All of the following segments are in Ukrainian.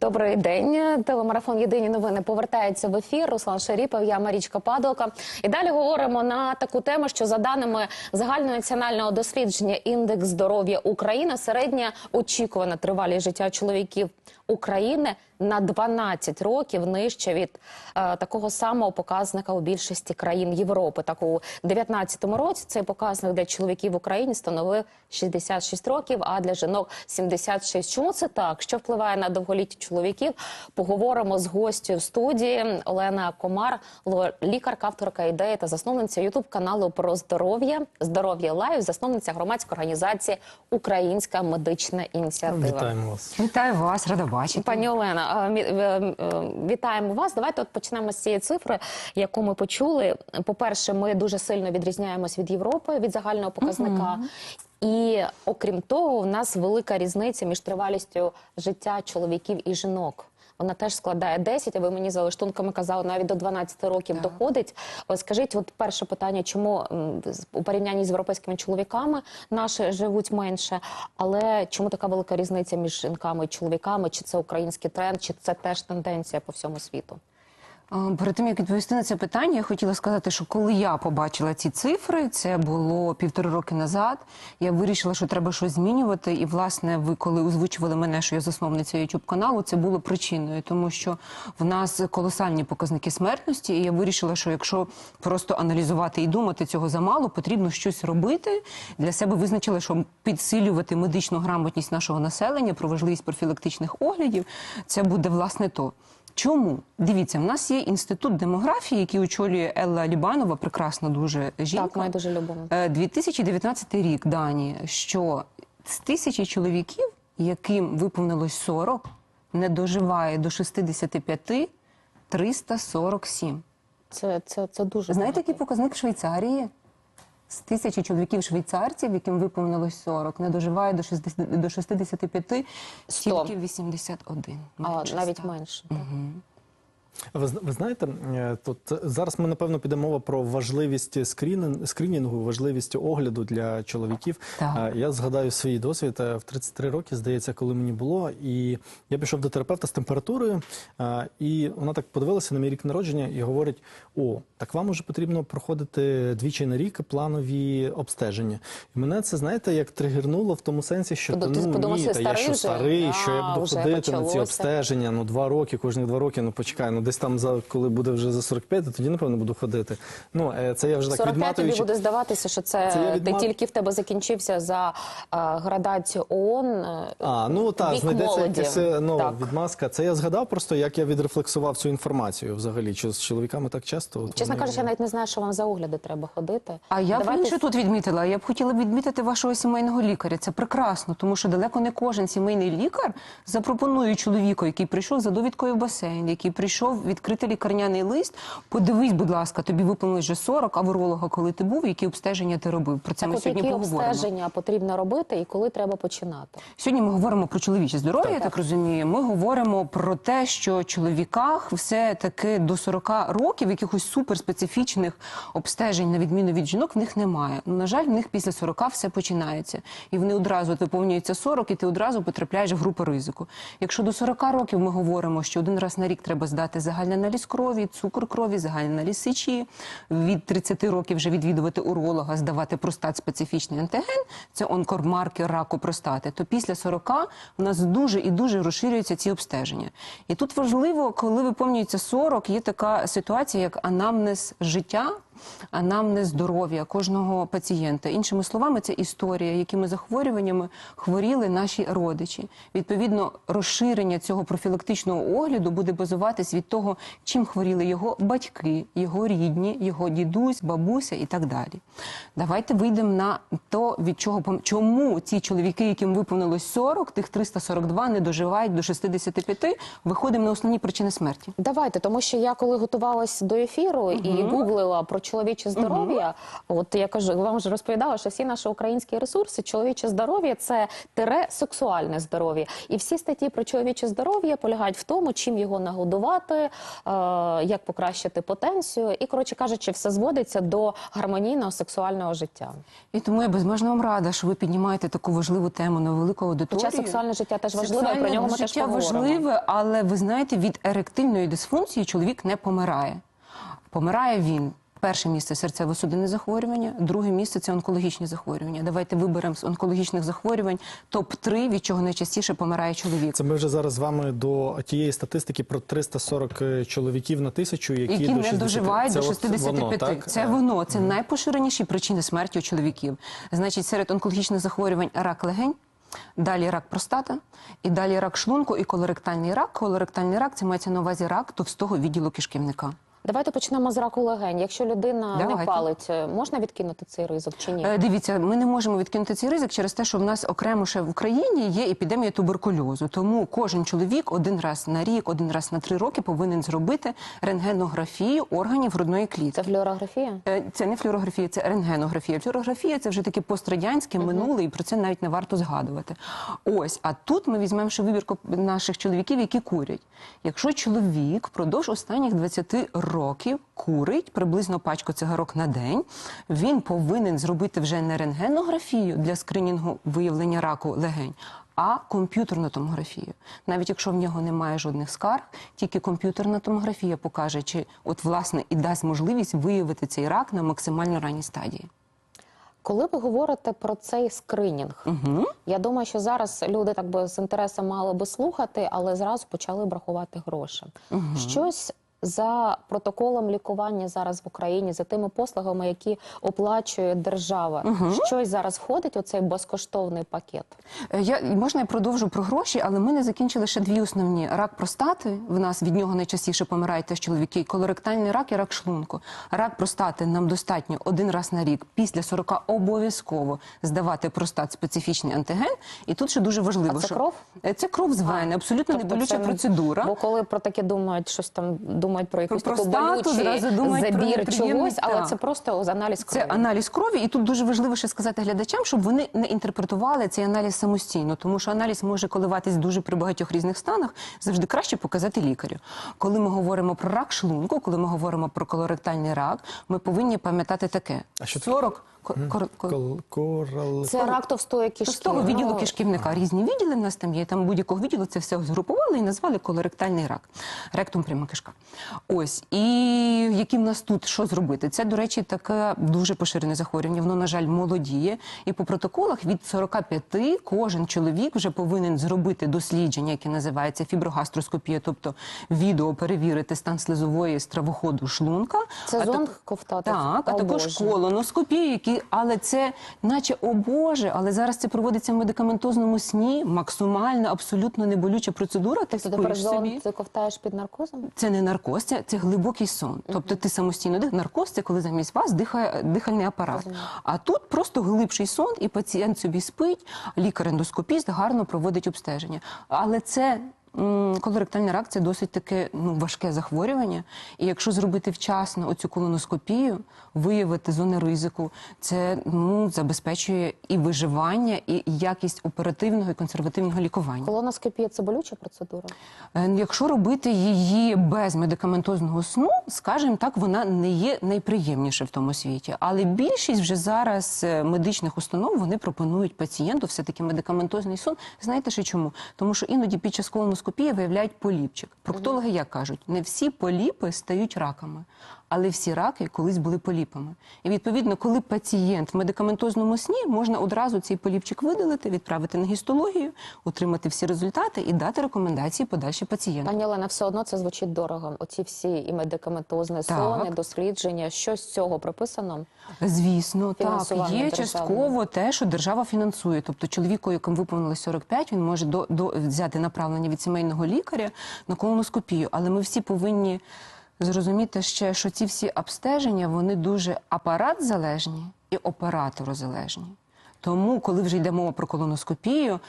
Добрий день. Телемарафон Єдині новини повертається в ефір. Руслан Шаріпов, я Марічка Падалка. І далі говоримо на таку тему, що за даними загальнонаціонального дослідження індекс здоров'я України, середня очікувана тривалість життя чоловіків України на 12 років нижче від е, такого самого показника у більшості країн Європи. Так у 2019 році цей показник для чоловіків в Україні становив 66 років, а для жінок 76. Чому це так? Що впливає на довголіття чоловіків? Поговоримо з гостю в студії Олена Комар, ло- лікарка, авторка ідеї та засновниця Ютуб каналу про здоров'я, здоров'я лайв, засновниця громадської організації Українська медична ініціатива. Вітаємо вас. Вітаю вас, рада бачити. Пані Олена, е, е, вітаємо вас. Давайте от почнемо з цієї цифри, яку ми почули. По-перше, ми дуже сильно відрізняємось від Європи від загального показника. І окрім того, у нас велика різниця між тривалістю життя чоловіків і жінок. Вона теж складає 10, а ви мені за лаштунками казали, навіть до 12 років доходить. Ось скажіть, от перше питання, чому у порівнянні з європейськими чоловіками наші живуть менше, але чому така велика різниця між жінками і чоловіками? Чи це український тренд, чи це теж тенденція по всьому світу? А, Перед тим як відповісти на це питання, я хотіла сказати, що коли я побачила ці цифри, це було півтори роки назад. Я вирішила, що треба щось змінювати. І власне, ви коли озвучували мене, що я засновниця youtube каналу, це було причиною, тому що в нас колосальні показники смертності. І я вирішила, що якщо просто аналізувати і думати цього замало, потрібно щось робити. Для себе визначила, що підсилювати медичну грамотність нашого населення про важливість профілактичних оглядів, це буде власне то. Чому дивіться, в нас є інститут демографії, який очолює Елла Лібанова, прекрасна дуже жінка. Так, ми дуже любимо. Е, 2019 рік дані, що з тисячі чоловіків, яким виповнилось 40, не доживає до 65 347. Це, це, це дуже Знаєте, який показник Швейцарії? З тисячі чоловіків швейцарців, яким виповнилось 40, не доживає до 60, до 65, Сто. тільки 81. а, Менше навіть менше. Ви, ви знаєте, е, тут зараз ми напевно піде мова про важливість скрінін- скрінінгу, важливість огляду для чоловіків. Так. Е, Я згадаю свій досвід е, в 33 роки, здається, коли мені було. І я пішов до терапевта з температурою, і вона так подивилася на мій рік народження і говорить: о, так вам уже потрібно проходити двічі на рік планові обстеження. І мене це, знаєте, як тригернуло в тому сенсі, що Тобто ти ну, подумав, ні, що та я старий що вже? старий, що я буду вже ходити на ці обстеження. Ну, два роки, кожні два роки. Ну почекай, ну десь там за коли буде вже за 45, то тоді напевно буду ходити. Ну е, це я вже так 45 тобі буде здаватися, що це, Це я ти тільки в тебе закінчився за е, градацію ООН. е, А, ну так, вік знайдеться молоді. якась ну, Так. відмазка. Це я згадав просто, як я відрефлексував цю інформацію взагалі. Чи з чоловіками так часто? От Чесно вони- кажучи, я навіть не знаю, що вам за огляди треба ходити. А я б Давайте інше тут відмітила. Я б хотіла б відмітити вашого сімейного лікаря. Це прекрасно, тому що далеко не кожен сімейний лікар запропонує чоловіку, який прийшов за довідкою в басейн, який прийшов відкрити лікарняний лист. Подивись, будь ласка, тобі виповнилось вже 40, а в уролога, коли ти був, які обстеження ти робив. Про це Так ми от сьогодні які поговоримо. обстеження потрібно робити і коли треба починати? Сьогодні ми говоримо про чоловіче здоров'я, я так розумію. Ми говоримо про те, що чоловіках все таки до 40 років якихось суперспецифічних обстежень, на відміну від жінок, в них немає. На жаль, в них після 40 все починається. І вони одразу от виповнюється 40, і ти одразу потрапляєш в групу ризику. Якщо до 40 років ми говоримо, що один раз на рік треба здати загальний аналіз крові, цукор крові, загальний аналіз сечі, від 30 років вже відвідувати уролога, здавати простат специфічний антиген, це онкомаркер раку простати, то після 40 у нас дуже і дуже розширюються ці обстеження. І тут важливо, коли виповнюється 40, є така ситуація, як анамнез життя. Анамнез здоров'я кожного пацієнта. Іншими словами, це історія, якими захворюваннями хворіли наші родичі. Відповідно, розширення цього профілактичного огляду буде базуватись від того, чим хворіли його батьки, його рідні, його дідусь, бабуся і так далі. Давайте вийдемо на то, від чого чому ці чоловіки, яким виповнилось 40, тих 342 не доживають до 65, виходимо на основні причини смерті. Давайте, тому що я коли готувалась до ефіру і гуглила про чоловіче здоров'я, от я кажу, вам вже розповідала, що всі наші українські ресурси, чоловіче здоров'я це тире сексуальне здоров'я. І всі статті про чоловіче здоров'я полягають в тому, чим його нагодувати, е, як покращити потенцію. І коротше кажучи, все зводиться до гармонійного сексуального життя. І тому я безмежно вам рада, що ви піднімаєте таку важливу тему на велику аудиторію. Хоча сексуальне життя теж важливе, і про нього ми теж життя поговоримо. важливе, але ви знаєте, від еректильної дисфункції чоловік не помирає. Помирає він. Перше місце серцево-судинне захворювання, друге місце це онкологічні захворювання. Давайте виберемо з онкологічних захворювань топ 3 від чого найчастіше помирає чоловік. Це ми вже зараз з вами до тієї статистики про 340 чоловіків на тисячу, які, які до не 60. доживають Це до от 65. Воно, так? Це воно, це найпоширеніші причини смерті у чоловіків. Значить, серед онкологічних захворювань рак легень. Далі рак простата, і далі рак шлунку і колоректальний рак. Колоректальний рак це мається на увазі рак товстого відділу кишківника. Давайте почнемо з раку легень. Якщо людина не палить, е, можна відкинути цей ризик чи ні? Е, Дивіться, ми не можемо відкинути цей ризик через те, що в нас окремо ще в Україні є епідемія туберкульозу. Тому кожен чоловік один раз на рік, один раз на три роки повинен зробити рентгенографію органів грудної клітки. Це флюорографія? Е, Це не флюорографія, це рентгенографія. Флюорографія це вже таке пострадянське минуле, і про це навіть не варто згадувати. Ось, а тут ми візьмемо ще вибірку наших чоловіків, які курять. Якщо чоловік впродовж останніх 20 років курить приблизно пачку цигарок на день, він повинен зробити вже не рентгенографію для скринінгу виявлення раку легень. А комп'ютерну томографію, навіть якщо в нього немає жодних скарг, тільки комп'ютерна томографія покаже, чи от власне і дасть можливість виявити цей рак на максимально ранній стадії. Коли ви говорите про цей скринінг, я думаю, що зараз люди так би з інтересом мали би слухати, але зразу почали брахувати гроші. Щось за протоколом лікування зараз в Україні, за тими послугами, які оплачує держава, щось зараз входить у цей безкоштовний пакет. Е, Я можна я продовжу про гроші, але ми не закінчили ще дві основні: рак простати. В нас від нього найчастіше помирають теж чоловіки. Колоректальний рак і рак шлунку. Рак простати нам достатньо один раз на рік. Після 40 обов'язково здавати простат специфічний антиген. І тут ще дуже важливо, А це що кров? Е, це кров з вени, абсолютно Тобто неболюча це процедура. Бо коли про таке думають, щось там думають про якусь таку простату, зразу думають про забір чогось, але так. це просто аналіз крові. Це аналіз крові, і тут дуже важливо ще сказати глядачам, щоб вони не інтерпретували цей аналіз самостійно, тому що аналіз може коливатись дуже при багатьох різних станах. Завжди краще показати лікарю. Коли ми говоримо про рак шлунку, коли ми говоримо про колоректальний рак, ми повинні пам'ятати таке: А що таке? 40 кор- кор- Кол- корал... Це рак товстої кишки. з того відділу кишківника різні відділи в нас там є. Там будь-якого відділу це все згрупували і назвали колоректальний рак, ректум пряма кишка. Ось і які в нас тут що зробити? Це, до речі, таке дуже поширене захворювання. Воно, на жаль, молодіє. І по протоколах від 45 кожен чоловік вже повинен зробити дослідження, яке називається фіброгастроскопія, тобто відео перевірити стан слизової стравоходу шлунка. Це А так- зонд ковтати? так, а О, також Боже. колоноскопії, які, але це, наче, о Боже, але зараз це проводиться в медикаментозному сні, максимальна, абсолютно неболюча процедура. Ти Тобто собі. ти ковтаєш під наркозом? Це не наркоз, це, це глибокий сон. Тобто ти самостійно дих. Наркоз це коли замість вас дихає дихальний апарат. А тут просто глибший сон, і пацієнт собі спить, лікар-ендоскопіст гарно проводить обстеження. Але це. Рак це досить таке ну, важке захворювання. І якщо зробити вчасно оцю колоноскопію, виявити зони ризику, це ну, забезпечує і виживання, і якість оперативного і консервативного лікування. Колоноскопія це болюча процедура? Е, Якщо робити її без медикаментозного сну, скажімо так, вона не є найприємніше в тому світі. Але більшість вже зараз е, медичних установ вони пропонують пацієнту все-таки медикаментозний сон. Знаєте ще чому? Тому що іноді під час колоноскопії виявляють поліпчик. Проктологи як кажуть, не всі поліпи стають раками. Але всі раки колись були поліпами. І відповідно, коли пацієнт в медикаментозному сні, можна одразу цей поліпчик видалити, відправити на гістологію, отримати всі результати і дати рекомендації подальші пацієнту. Пані Олена, все одно це звучить дорого. Оці всі і медикаментозне Так. сон, дослідження. Що з цього прописано? Звісно, так є частково те, що держава фінансує. Тобто, чоловіку, якому виповнилось 45, він може до, до взяти направлення від сімейного лікаря на колоноскопію. Але ми всі повинні зрозуміти ще, що ці всі обстеження вони дуже апарат залежні і операторозалежні. Тому, коли вже йде мова про колоноскопію,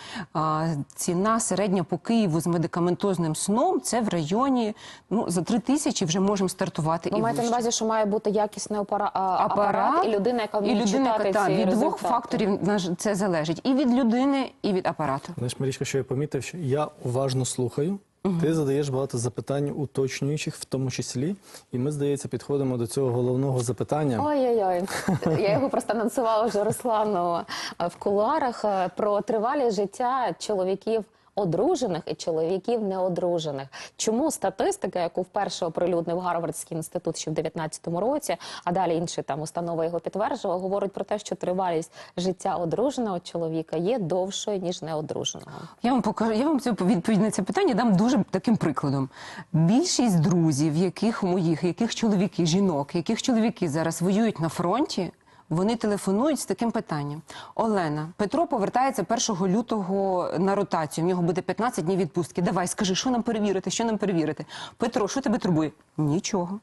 ціна середня по Києву з медикаментозним сном це в районі ну за три тисячі вже можемо стартувати. Ви і маєте на увазі, що має бути якісний апара- а, апарат, і людина, яка вміє і людина, читати яка, та, ці від двох факторів на це залежить і від людини, і від апарату. Знаєш, Марічка, що я помітив, що я уважно слухаю. Ти задаєш багато запитань, уточнюючих, в тому числі, і ми, здається, підходимо до цього головного запитання. Ой-ой-ой. Я його просто анонсувала вже Руслану в кулуарах е, про тривалість життя чоловіків. Одружених і чоловіків неодружених. Чому статистика, яку вперше оприлюднив Гарвардський інститут ще в 19-му році, а далі інші там установи його підтверджували, говорить про те, що тривалість життя одруженого чоловіка є довшою ніж неодруженого. Я вам покажу, я вам цю відповідь на це питання дам дуже таким прикладом. Більшість друзів, яких моїх, яких чоловіки, жінок, яких чоловіки зараз воюють на фронті. Вони телефонують з таким питанням: Олена, Петро повертається 1 лютого на ротацію. В нього буде 15 днів відпустки. Давай, скажи, що нам перевірити, що нам перевірити? Петро, що тебе турбує? Нічого.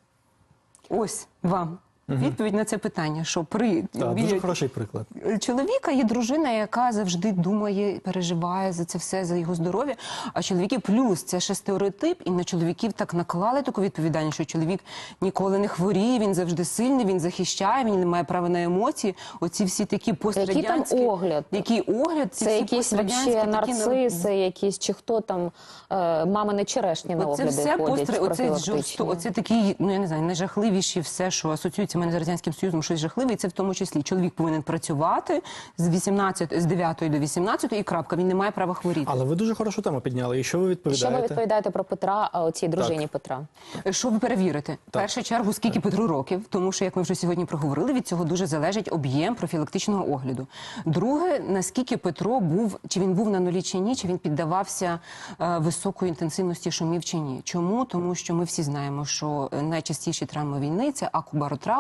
Ось вам відповідь на це питання. Що при Так, біля- дуже хороший приклад. чоловіка є дружина, яка завжди думає, переживає за це все, за його здоров'я. А чоловіки плюс це ще стереотип, і на чоловіків так наклали таку відповідальність, що чоловік ніколи не хворіє, він завжди сильний, він захищає, він не має права на емоції. Оці всі такі пострадянські... огляд? Який огляд? Ці Це всі якісь вообще такі якісь чи хто там е, мамини черешні на Оце огляди все ходять постри, оце жорсто, оце такі, ну я не знаю, найжахливіші все, що асоціюється в мене з радянським союзом, щось жахливе, і це в тому числі чоловік повинен працювати з 18, з 9 до 18 і крапка. Він не має права хворіти. Але ви дуже хорошу тему підняли. І що ви відповідаєте? Що ви відповідаєте? про Петра, а оцій дружині Петра? Що ви перевірите? В першу чергу, скільки Петру років, тому що, як ми вже сьогодні проговорили, від цього дуже залежить об'єм профілактичного огляду. Друге, наскільки Петро був, чи він був на нулі чи ні, чи він піддавався е, високої інтенсивності шумів чи ні. Чому? Тому що ми всі знаємо, що е, найчастіші травми війни це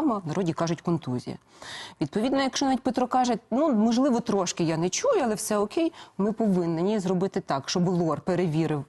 акубаротравма, в народі кажуть контузія. Відповідно, якщо навіть Петро каже, ну можливо, трошки я не чую, але все окей, ми повинні зробити так, щоб лор перевірив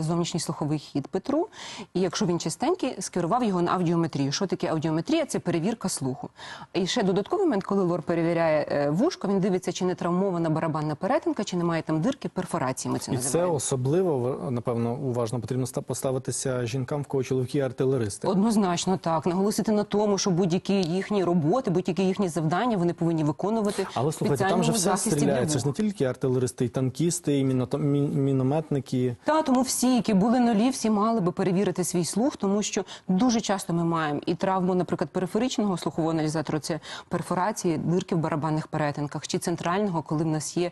зовнішній слуховий хід Петру, і якщо він чистенький, скерував його на аудіометрію. Що таке аудіометрія? Це перевірка слуху. І ще додатковий момент, коли лор перевіряє е, вушко, він дивиться, чи не травмована барабанна перетинка, чи немає там дирки, перфорації. Ми це І це особливо напевно уважно потрібно ста- поставитися жінкам, в кого чоловіки артилеристи. Однозначно так. Наголосити на тому, що будь-які їхні роботи, будь-які їхні завдання вони повинні виконувати. Але слухайте, там же все захисті для стріляє. Це ж не тільки артилеристи, і танкісти, і мінометники. Та тому всі, які були нулі, всі мали би перевірити свій слух, тому що дуже часто ми маємо і травму, наприклад, периферичного слухового аналізатору, це перфорації, дирки в барабанних перетинках, чи центрального, коли в нас є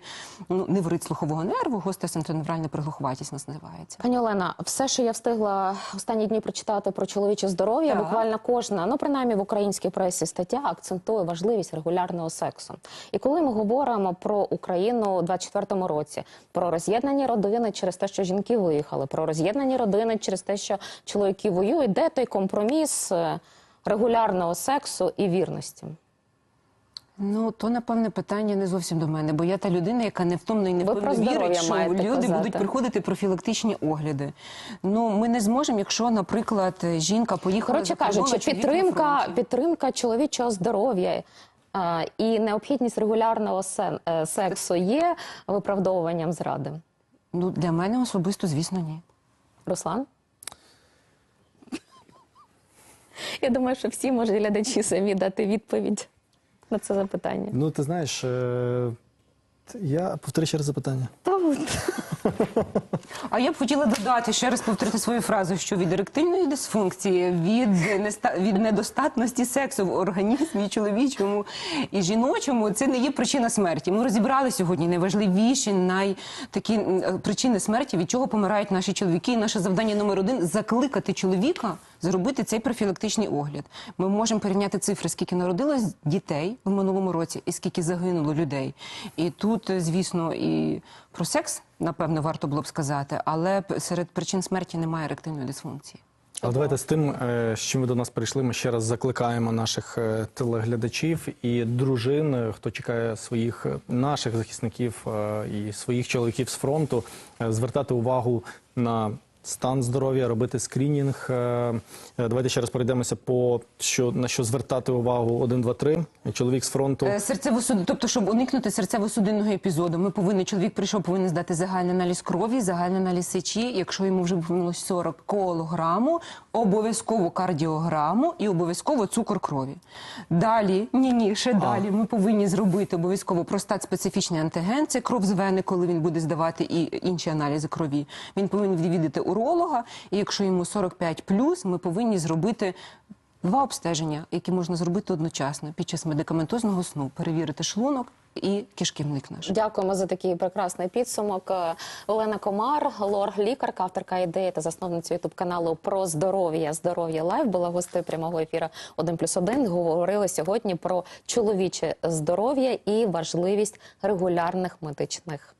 ну, неврит слухового нерву, гостра центроневральна приглуховатість нас називається. Пані Олена, все, що я встигла останні дні прочитати про чоловіче здоров'я, буквально кожна, ну принаймні в українській пресі стаття акцентує важливість регулярного сексу. І коли ми говоримо про Україну у 24-му році, про роз'єднані родини через те, що жінки виїхали, про роз'єднані родини через те, що чоловіки воюють, де той компроміс е, регулярного сексу і вірності? Ну то напевне питання не зовсім до мене, бо я та людина, яка невтомно і про вірить, що люди казати. будуть приходити профілактичні огляди. Ну ми не зможемо, якщо, наприклад, жінка поїхала Коротше кажучи, підтримка, підтримка чоловічого здоров'я і необхідність регулярного е, сексу є виправдовуванням зради. Ну для мене особисто, звісно, ні. Руслан? Я думаю, що всі можуть глядачі самі дати відповідь на це запитання. Ну, ти знаєш, е, я повторю ще раз запитання. Та от. А я б хотіла додати ще раз повторити свою фразу, що від еректильної дисфункції, від неста- від недостатності сексу в організмі чоловічому і жіночому, це не є причина смерті. Ми розібрали сьогодні найважливіші най такі причини смерті, від чого помирають наші чоловіки. І наше завдання номер один закликати чоловіка зробити цей профілактичний огляд. Ми можемо порівняти цифри, скільки народилось дітей в минулому році, і скільки загинуло людей. І тут, е, звісно, і про секс напевно варто було б сказати, але серед причин смерті немає еректильної дисфункції. Але давайте з тим, е, з чим ви до нас прийшли, ми ще раз закликаємо наших е, телеглядачів і дружин, е, хто чекає своїх наших захисників і своїх чоловіків з фронту, звертати увагу на стан здоров'я, робити скрінінг. Е, е, Давайте ще раз пройдемося по що на що звертати увагу. 1, 2, 3. Чоловік з фронту. Е, Серцево-суд... тобто, щоб уникнути серцево-судинного епізоду, ми повинні чоловік прийшов, повинен здати загальний аналіз крові, загальний аналіз сечі. Якщо йому вже виповнилось 40 колограму, обов'язково кардіограму і обов'язково цукор крові. Далі, ні, ні, ще далі. Ми повинні зробити обов'язково простат специфічний антиген. Це кров з вени, коли він буде здавати і інші аналізи крові. Він повинен відвідати уролога. І якщо йому 45+, ми повинні зробити Два обстеження, які можна зробити одночасно під час медикаментозного сну, перевірити шлунок і кишківник наш. Дякуємо за такий прекрасний підсумок. Олена Комар, лор-лікарка, авторка ідеї та засновниця ютуб каналу про здоров'я. Здоров'я лайф була гостею прямого ефіру 1 плюс 1. Говорили сьогодні про чоловіче здоров'я і важливість регулярних медичних